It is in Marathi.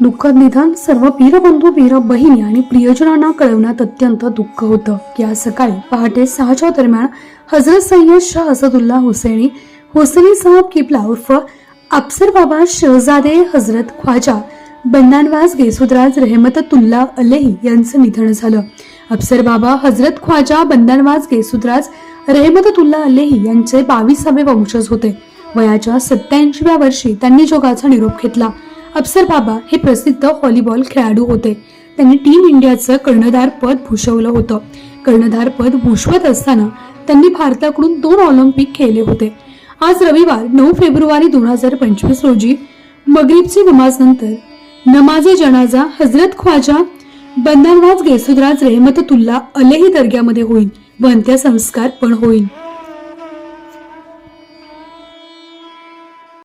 दुःखद निधन सर्व पीरबंधू पीर बहिणी आणि प्रियजनांना कळवण्यात अत्यंत दुःख होतं. या सकाळी पहाटे सहाच्या दरम्यान हजरत सय्यद शाह असदुल्ला हुसेनी हुसेनी साहब किबला उर्फ अफसर बाबा शहजादे हजरत ख्वाजा बंदानवास गेसुदराज रहमतुल्ला अलेही यांचं निधन झालं. अफसर बाबा हजरत ख्वाजा बंदानवाज गेसुदराज रहमतुल्ला अलेही यांचे बावीसावे वंशज होते. वयाच्या सत्याऐंशीव्या वर्षी त्यांनी जोगाचा निरोप घेतला. अफसर बाबा हे प्रसिद्ध व्हॉलीबॉल खेळाडू होते. त्यांनी टीम इंडियाचं कर्णधार पद भूषवलं होतं. कर्णधार पद भूषवत असताना त्यांनी भारताकडून दोन ऑलिम्पिक खेळले होते. आज रविवार नऊ फेब्रुवारी दोन हजार पंचवीस रोजी मगरीबची नमाज नंतर नमाजे जनाजा हजरत ख्वाजा बंदानवाज गेसुदराज रेहमतुल्ला अलेही दर्ग्यामध्ये होईल व अंत्यसंस्कार पण होईल.